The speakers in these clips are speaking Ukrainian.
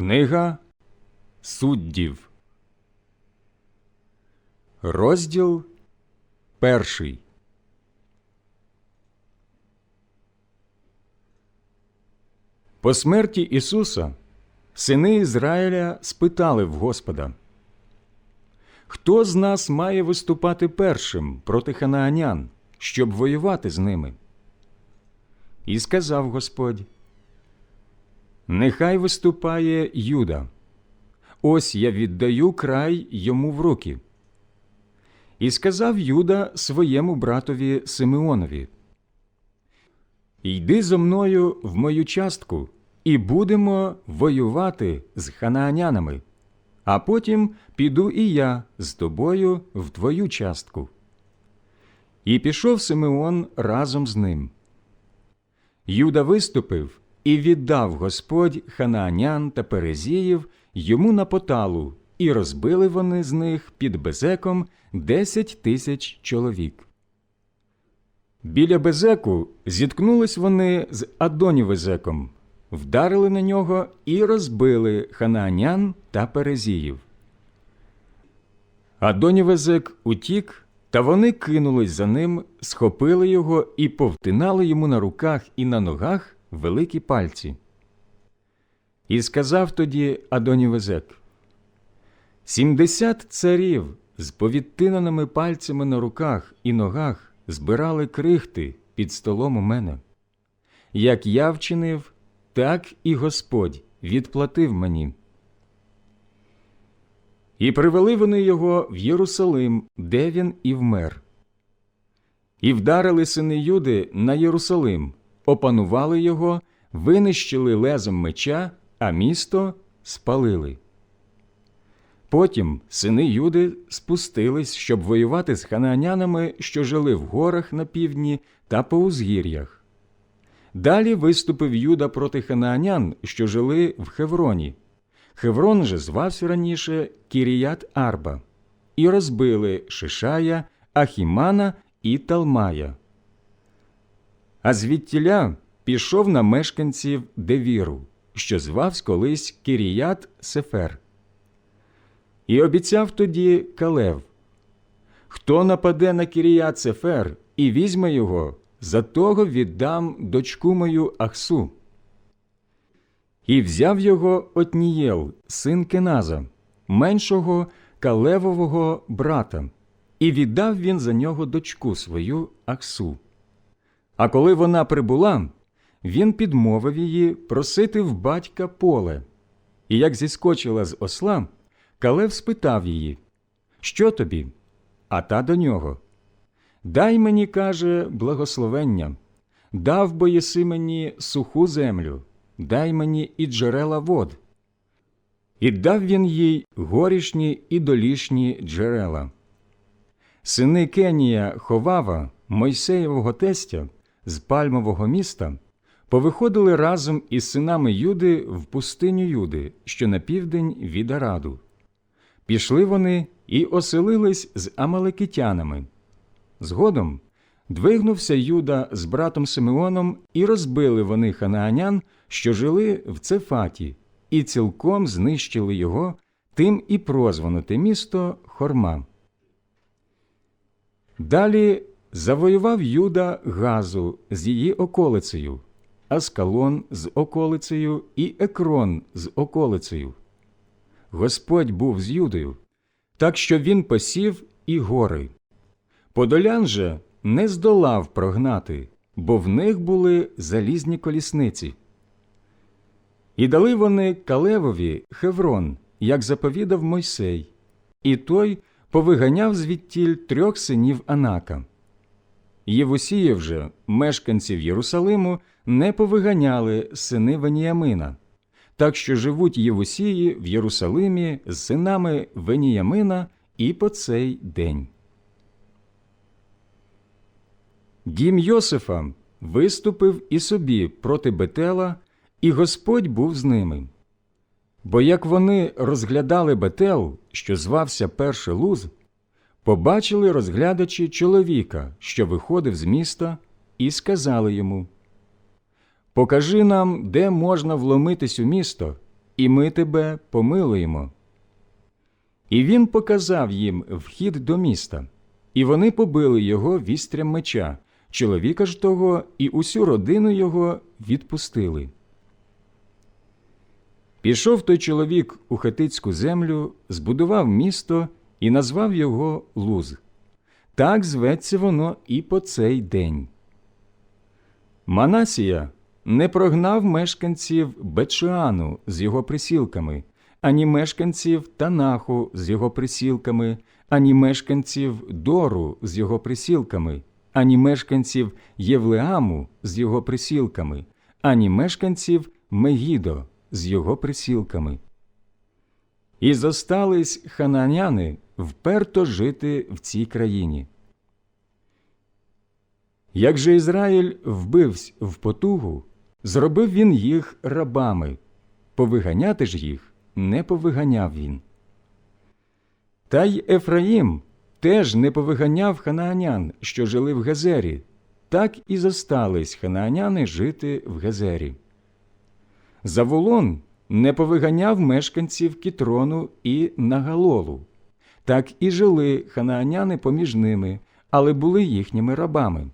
Книга суддів, розділ перший. По смерті Ісуса сини Ізраїля спитали в Господа, Хто з нас має виступати першим проти ханаанян, щоб воювати з ними? І сказав Господь, Нехай виступає Юда. Ось я віддаю край йому в руки. І сказав Юда своєму братові Симеонові: Йди зо мною в мою частку, і будемо воювати з ханаанянами, а потім піду і я з тобою в твою частку. І пішов Симеон разом з ним. Юда виступив і віддав Господь ханаанян та перезіїв йому на поталу, і розбили вони з них під Безеком десять тисяч чоловік. Біля Безеку зіткнулись вони з Адонівезеком, вдарили на нього і розбили ханаанян та перезіїв. Адонівезек утік, та вони кинулись за ним, схопили його і повтинали йому на руках і на ногах великі пальці. І сказав тоді Адонівезек Сімдесят царів з повідтинаними пальцями на руках і ногах збирали крихти під столом у мене. Як я вчинив, так і Господь відплатив мені. І привели вони його в Єрусалим, де він і вмер. І вдарили сини Юди на Єрусалим, опанували його, винищили лезом меча, а місто спалили. Потім сини Юди спустились, щоб воювати з ханаанянами, що жили в горах на півдні та по узгір'ях. Далі виступив Юда проти ханаанян, що жили в Хевроні. Хеврон же звався раніше Кіріят Арба, і розбили Шишая, Ахімана і Талмая. А звідтіля пішов на мешканців Девіру, що звавсь колись Кіріят Сефер. І обіцяв тоді Калев Хто нападе на Кіріят Сефер і візьме його, за того віддам дочку мою Ахсу. І взяв його Отнієл, син Кеназа, меншого Калевового брата, і віддав він за нього дочку свою Ахсу. А коли вона прибула, він підмовив її просити в батька поле. І як зіскочила з осла, Калев спитав її, Що тобі? А та до нього. Дай мені, каже, благословення, дав бо єси мені суху землю, дай мені і джерела вод. І дав він їй горішні і долішні джерела. Сини Кенія Ховава, Мойсеєвого тестя, з пальмового міста, повиходили разом із синами Юди в пустиню Юди, що на південь від Араду. Пішли вони і оселились з амалекитянами. Згодом двигнувся Юда з братом Симеоном, і розбили вони ханаанян, що жили в Цефаті, і цілком знищили його, тим і прозвано те місто Хорма. Далі завоював Юда Газу з її околицею, Аскалон з околицею і Екрон з околицею. Господь був з Юдою, так що він посів і гори. Подолян же не здолав прогнати, бо в них були залізні колісниці. І дали вони Калевові Хеврон, як заповідав Мойсей, і той повиганяв звідтіль трьох синів Анака. Євусіїв же, мешканців Єрусалиму, не повиганяли сини Веніямина, так що живуть Євусії в Єрусалимі з синами Веніямина і по цей день. Дім Йосифа виступив і собі проти Бетела, і Господь був з ними. Бо як вони розглядали Бетел, що звався Перший Луз, побачили розглядачі чоловіка, що виходив з міста, і сказали йому Покажи нам, де можна вломитись у місто, і ми тебе помилуємо. І він показав їм вхід до міста, і вони побили його вістрям меча, чоловіка ж того і усю родину його відпустили. Пішов той чоловік у хатицьку землю, збудував місто і назвав його Луз. Так зветься воно і по цей день. Манасія не прогнав мешканців Бетшеану з його присілками, ані мешканців Танаху з його присілками, ані мешканців Дору з його присілками, ані мешканців Євлеаму з його присілками, ані мешканців Мегідо з його присілками. І зостались хананяни вперто жити в цій країні. Як же Ізраїль вбивсь в потугу, зробив він їх рабами, повиганяти ж їх не повиганяв він. Та й Ефраїм теж не повиганяв ханаанян, що жили в Гезері, так і зостались ханааняни жити в Гезері. Заволон не повиганяв мешканців Кітрону і Нагалолу, так і жили ханааняни поміж ними, але були їхніми рабами.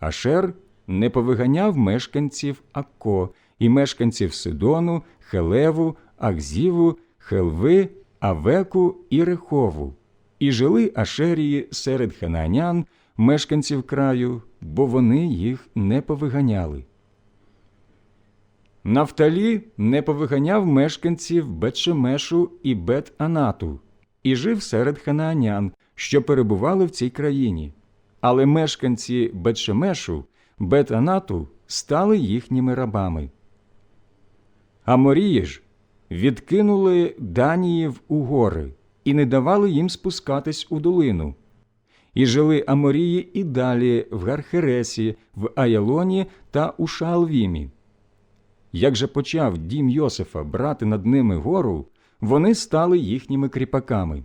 Ашер не повиганяв мешканців Акко і мешканців Сидону, Хелеву, Ахзіву, Хелви, Авеку і Рехову, і жили Ашерії серед ханаанян, мешканців краю, бо вони їх не повиганяли. Нафталі не повиганяв мешканців Бетшемешу і Бет-Анату і жив серед ханаанян, що перебували в цій країні. Але мешканці Бетшемешу, Бет-Анату стали їхніми рабами. А Морії ж відкинули Даніїв у гори і не давали їм спускатись у долину. І жили Аморії і далі в Гархересі, в Аялоні та у Шаалвімі. Як же почав дім Йосифа брати над ними гору, вони стали їхніми кріпаками.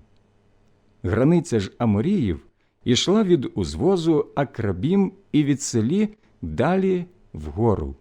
Границя ж Аморіїв ішла від узвозу Акрабім і від селі далі вгору.